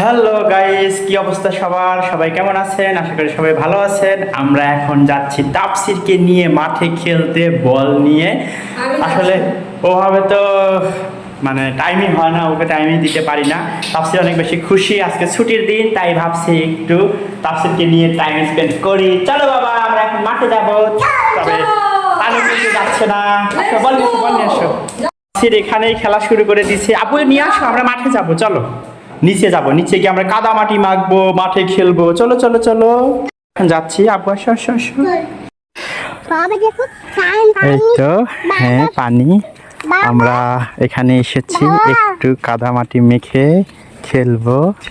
Hello guys কি অবস্থা সবার? সবাই কেমন আছেন? আশা করি সবাই ভালো আছেন। আমরা এখন যাচ্ছি তাপসিরকে নিয়ে মাঠে খেলতে বল নিয়ে। আসলে ওভাবে তো মানে টাইমই হয় না ওকে টাইমই দিতে পারি না। তাপসির অনেক বেশি খুশি। আজকে ছুটির দিন তাই ভাবছি একটু তাপসিরকে নিয়ে টাইম স্পেন্ড করি। চলো বাবা আমরা এখন মাঠে যাব। তবে পানি কিন্তু যাচ্ছে না। আচ্ছা, বল নিয়ে এসো, বল নিয়ে এসো তাপসির এখানেই খেলা শুরু করে দিচ্ছে আপু নিয়ে আসো আমরা মাঠে যাব। চলো। নিচে যাব নিচে গিয়ে আমরা কাদা মাটি মাখবো মাঠে খেলব। চলো চলো চলো। এখন যাচ্ছি আপু আসো আসো আসো বাবা দেখো ফাইন এই তো হ্যাঁ পানি। আমরা এখানে এসেছি একটু কাদা মাটি মেখে খেলব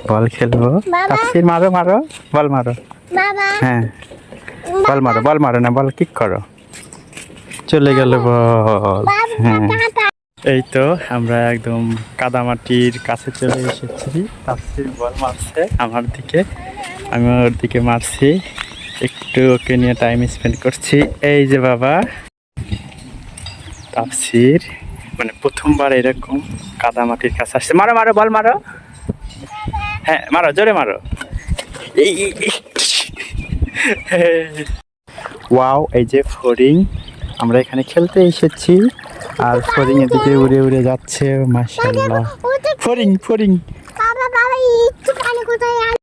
বল খেলব। বাবা। তাপসির মারো মারো বল মারো। বাবা। হ্যাঁ বল মারো বল মারো না বল কিক করো। চলে গেল বল। বাবা হ্যাঁ। এই তো, আমরা একদম কাদামাটির কাছে চলে এসেছি। বল মারছে আমার দিকে আমি ওর দিকে মারছি। একটু ওকে নিয়ে টাইম স্পেন্ড করছি। এই যে বাবা তাপসির মানে প্রথমবার এরকম কাদামাটির কাছে আসছে। মারো মারো, বল মারো। হ্যাঁ মারো, জোরে মারো। এই। ওয়াও এই। যে ফড়িং আমরা এখানে খেলতে এসেছি। আর ফড়িং এদিকে উড়ে উড়ে যাচ্ছে মাশাল্লাহ কোথায় আছে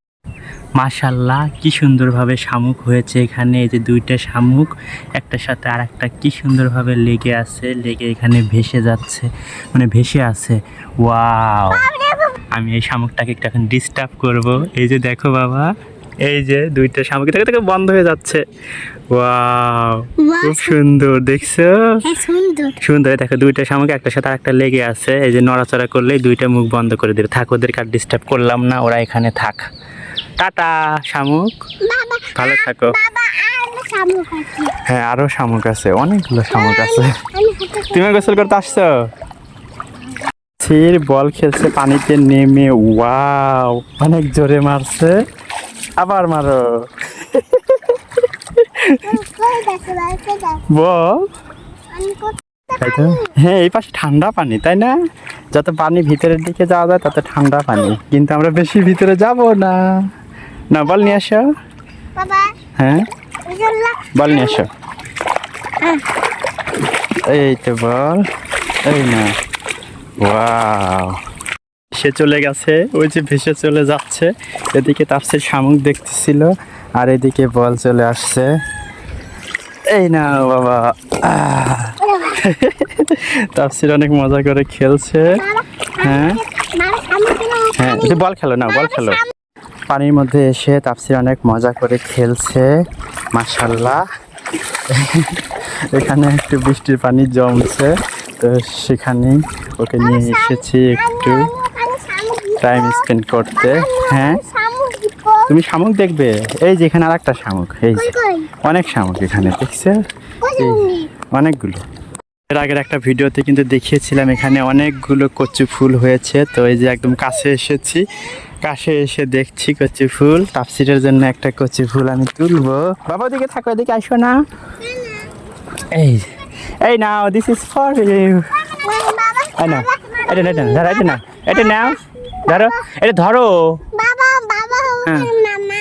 মাশাল্লাহ কি সুন্দরভাবে শামুক হয়েছে এখানে। এই যে দুইটা শামুক একটার সাথে আর একটা কি সুন্দরভাবে লেগে আছে লেগে এখানে ভেসে যাচ্ছে মানে ভেসে আছে। ওয়াও! আমি এই শামুকটাকে একটু এখন ডিস্টার্ব করব। এই যে দেখো বাবা এই যে দুইটা শামুক থেকে থেকে বন্ধ হয়ে যাচ্ছে। ওয়াও খুব সুন্দর দেখছ? হ্যাঁ সুন্দর। দেখো দুইটা শামুক একটা সাথে একটা লেগে আছে। এই যে নড়াচড়া করলেই দুইটা মুখ বন্ধ করে দিবে থাক ওদেরকে আর ডিস্টার্ব করলাম না ওরা এখানে থাক। টাটা শামুক। ভালো থাকো। হ্যাঁ আরও শামুক আছে অনেকগুলো শামুক আছে। তুমি গোসল করতে আসছো? ছির বল খেলছে পানিতে নেমে ওয়াও অনেক জোরে মারছে। আবার মারো। বল। হ্যাঁ এই পাশে ঠান্ডা পানি তাই না? যত পানি ভিতরের দিকে যাওয়া যায় তত ঠান্ডা পানি। কিন্তু আমরা বেশি ভিতরে যাব না। না বল নিয়ে আসো। হ্যাঁ? বল নিয়ে আসো। এই তো বল। এই না। ওয়াও। সে চলে গেছে, ওই যে ভেসে চলে যাচ্ছে। এদিকে তার সে শামুক দেখতেছিল, আর এদিকে বল চলে আসছে। এই না বাবা। আহ। তাফসির অনেক মজা করে খেলছে। হ্যাঁ? হ্যাঁ বল খেলো না বল খেলো। পানির মধ্যে এসে তাপসির অনেক মজা করে খেলছে মাশাল্লাহ এখানে একটু বৃষ্টির পানি জমছে, তো সেখানে ওকে নিয়ে এসেছি একটু। টাইম স্পেন্ড করতে হ্যাঁ? তুমি শামুক দেখবে? এই যে এখানে আর একটা শামুক এই যে। অনেক শামুক এখানে দেখছে? অনেকগুলো। এর আগের একটা ভিডিওতে কিন্তু দেখিয়েছিলাম এখানে অনেকগুলো কচু ফুল হয়েছে। তো এই যে একদম কাছে এসেছি। কাছে এসে দেখছি কচু ফুল। তাপসিরের জন্য একটা কচু ফুল আমি তুলবো। বাবা দিকে থাকো এদিকে আসো না। এই এই নাও দিস ইজ ফর ইউ না এটা না এটা না এটা নাও। ধরো এটা ধরো। বাবা বাবা হ্যাঁ। বাবা?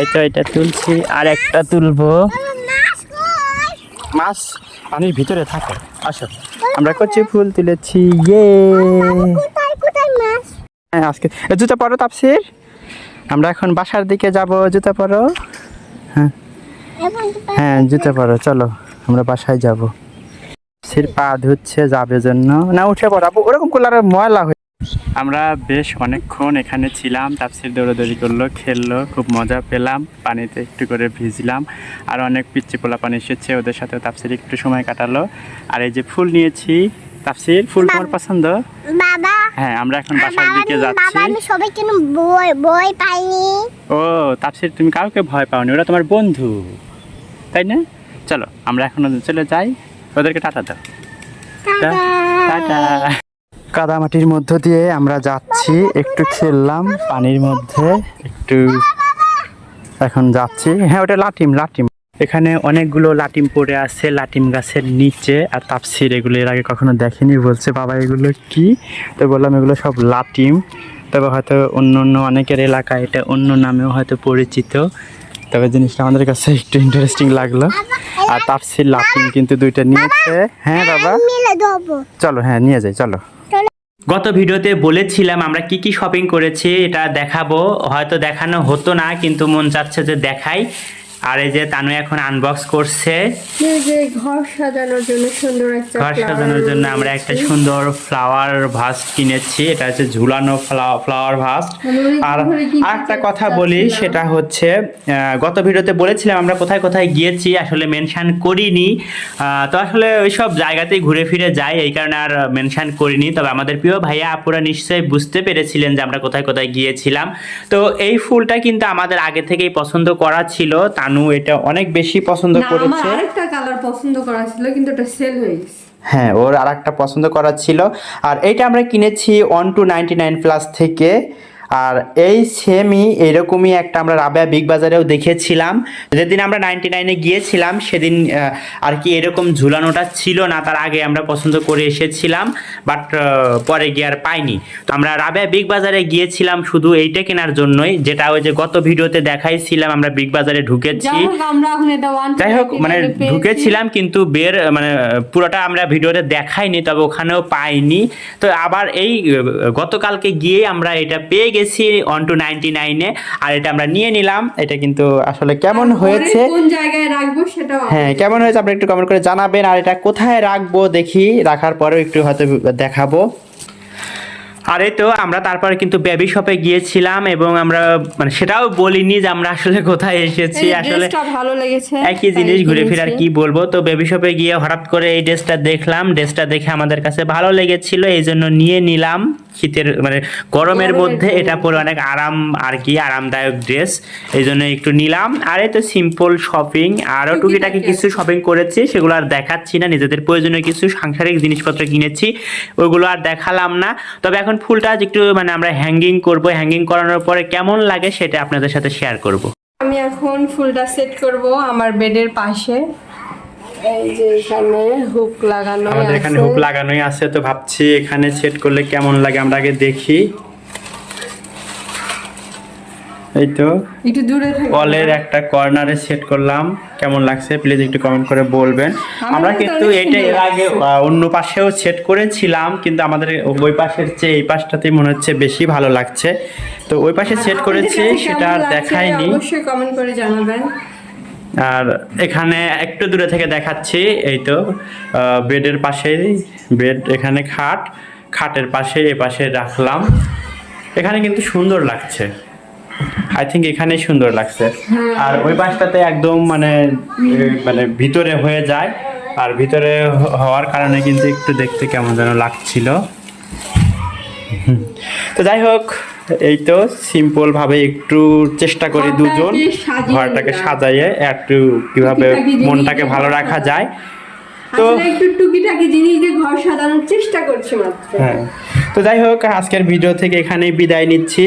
এই তো এটা তুলছি আর একটা তুলবো। মাছ পানির ভিতরে থাকে আসো। আমরা কচু ফুল তুলেছি ইয়ে। হ্যাঁ আজকে জুতা পরো তাপসির। আমরা এখন বাসার দিকে যাব জুতা পরো। হ্যাঁ। হ্যাঁ জুতা পরো চলো আমরা বাসায় যাব। সির পা ধুচ্ছে যাবে জন্য। না উঠে পড়াবো ওরকম করলে আর ময়লা হয়ে আমরা বেশ অনেকক্ষণ এখানে ছিলাম তাপসির দৌড়াদৌড়ি করল খেললো খুব মজা পেলাম পানিতে একটু করে ভিজলাম আর অনেক পিচ্ছি পোলা পানি এসেছে ওদের সাথে তাপসির একটু সময় কাটালো। আর এই যে ফুল নিয়েছি তাপসির ফুল তোমার পছন্দ? বাবা হ্যাঁ আমরা এখন বাসার দিকে যাচ্ছি বাবা আমি সবাই বই বই পাইনি। ও তাপসির তুমি কাউকে ভয় পাওনি ওরা তোমার বন্ধু। তাই না? চলো আমরা এখন চলে যাই ওদেরকে টাটা দাও। টাটা। কাদামাটির মধ্য দিয়ে আমরা যাচ্ছি একটু খেললাম পানির মধ্যে একটু এখন যাচ্ছি। হ্যাঁ ওটা লাটিম লাটিম। এখানে অনেকগুলো লাটিম পড়ে আছে লাটিম গাছের নিচে আর তাপসির এগুলো এর আগে কখনো দেখেনি বলছে বাবা এগুলো কি? তো বললাম এগুলো সব লাটিম। তবে হয়তো অন্য অন্য অনেকের এলাকায় এটা অন্য নামেও হয়তো পরিচিত। তবে জিনিসটা আমাদের কাছে একটু ইন্টারেস্টিং লাগল। আর তাপসির লাফিং কিন্তু দুইটা নিয়েছে। হ্যাঁ বাবা? চলো হ্যাঁ নিয়ে যাই চলো। গত ভিডিওতে বলেছিলাম আমরা কি কি শপিং করেছি, এটা দেখাবো। হয়তো দেখানো হতো না, কিন্তু মন চাচ্ছে যে দেখাই। আর এই যে তানু এখন আনবক্স করছে। যে ঘর সাজানোর জন্য সুন্দর একটা ঘর সাজানোর জন্য আমরা একটা সুন্দর ফ্লাওয়ার ভাস কিনেছি। এটা হচ্ছে ঝুলানো ফ্লাওয়ার ভাস আর একটা কথা বলি সেটা হচ্ছে গত ভিডিওতে বলেছিলাম আমরা কোথায় কোথায় গিয়েছি আসলে মেনশন করিনি। তো আসলে ওইসব জায়গাতেই ঘুরে ফিরে যাই এই কারণে আর মেনশন করিনি। তবে আমাদের প্রিয় ভাইয়া আপুরা নিশ্চয়ই বুঝতে পেরেছিলেন যে আমরা কোথায় কোথায় গিয়েছিলাম। তো এই ফুলটা কিন্তু আমাদের আগে থেকেই পছন্দ করা ছিল তানু এটা অনেক বেশি পছন্দ করেছে আমার আরেকটা কালার পছন্দ করা ছিল কিন্তু এটা সেল হয়ে গেছে। হ্যাঁ ওর আরেকটা পছন্দ করা ছিল। আর এটা আমরা কিনেছি one two ninety nine plus থেকে। আর এই সেমই এরকমই একটা আমরা রাবেয়া বিগ বাজারেও দেখেছিলাম। যেদিন আমরা নাইনটি নাইনে গিয়েছিলাম সেদিন আর কি এরকম ঝুলানোটা ছিল না তার আগে আমরা পছন্দ করে এসেছিলাম বাট পরে গিয়ে আর পাইনি। তো আমরা রাবেয়া বিগ বাজারে গিয়েছিলাম শুধু এইটা কেনার জন্যই যেটা ওই যে গত ভিডিওতে দেখাইছিলাম আমরা বিগ বাজারে ঢুকেছি। যাই হোক মানে ঢুকেছিলাম কিন্তু বের মানে পুরোটা আমরা ভিডিওতে দেখাইনি তবে ওখানেও পাইনি। তো আবার এই গতকালকে গিয়ে আমরা এটা পেয়ে গেছি। ওয়ান টু নাইনটি নাইনে আর এটা আমরা নিয়ে নিলাম। এটা কিন্তু আসলে কেমন হয়েছে? কোন জায়গায় রাখব সেটাও হ্যাঁ কেমন হয়েছে? আপনি একটু কমেন্ট করে জানাবেন। আর এটা কোথায় রাখব দেখি? রাখার পরেও একটু হয়তো দেখাবো। আর এই তো আমরা তারপরে কিন্তু বেবি শপে গিয়েছিলাম এবং আমরা মানে সেটাও বলিনি যে আমরা আসলে কোথায় এসেছি আসলে ভালো লেগেছে একই জিনিস ঘুরে ফিরে আর কি বলব? তো বেবি শপে গিয়ে হঠাৎ করে এই ড্রেসটা দেখলাম ড্রেসটা দেখে আমাদের কাছে ভালো লেগেছিল এই জন্য নিয়ে নিলাম। শীতের মানে গরমের মধ্যে এটা পরে অনেক আরাম আর কি আরামদায়ক ড্রেস এই জন্য একটু নিলাম। আর এই তো সিম্পল শপিং আরও টুকিটাকি কিছু শপিং করেছি সেগুলো আর দেখাচ্ছি না নিজেদের প্রয়োজনীয় কিছু সাংসারিক জিনিসপত্র কিনেছি ওইগুলো আর দেখালাম না। তবে এখন ফুলটা একটু মানে আমরা হ্যাঙ্গিং করব। হ্যাঙ্গিং করানোর পরে কেমন লাগে সেটা আপনাদের সাথে শেয়ার করব। আমি এখন ফুলটা সেট করব আমার বেডের পাশে। এই যে এখানে হুক লাগানো আমাদের এখানে হুক লাগানোই আছে তো ভাবছি এখানে সেট করলে কেমন লাগে আমরা আগে দেখি। এই তো একটু দূরে ওয়ালের একটা কর্নারে সেট করলাম। কেমন লাগছে? প্লিজ একটু কমেন্ট করে বলবেন। আমরা কিন্তু এটা এর আগে অন্য পাশেও সেট করেছিলাম কিন্তু আমাদের ওই পাশের চেয়ে এই পাশটাতেই মনে হচ্ছে বেশি ভালো লাগছে। তো ওই পাশে সেট করেছি সেটা আর দেখাইনি। অবশ্যই কমেন্ট করে জানাবেন। আর এখানে একটু দূরে থেকে দেখাচ্ছি এই তো বেডের পাশে বেড এখানে খাট খাটের পাশে এ পাশে রাখলাম। এখানে কিন্তু সুন্দর লাগছে। আই থিঙ্ক এখানেই সুন্দর লাগছে। আর ওই পাশটাতে একদম মানে মানে ভিতরে হয়ে যায়। আর ভিতরে হওয়ার কারণে কিন্তু একটু দেখতে কেমন যেন লাগছিল। তো যাই হোক এই তো সিম্পল ভাবে একটু চেষ্টা করি দুজন। ঘরটাকে সাজাইয়ে একটু কীভাবে মনটাকে ভালো রাখা যায়। তো একটু টুকিটাকি জিনিস দিয়ে ঘর সাজানোর চেষ্টা করছি মাত্র। হ্যাঁ। তো যাই হোক আজকের ভিডিও থেকে এখানেই বিদায় নিচ্ছি।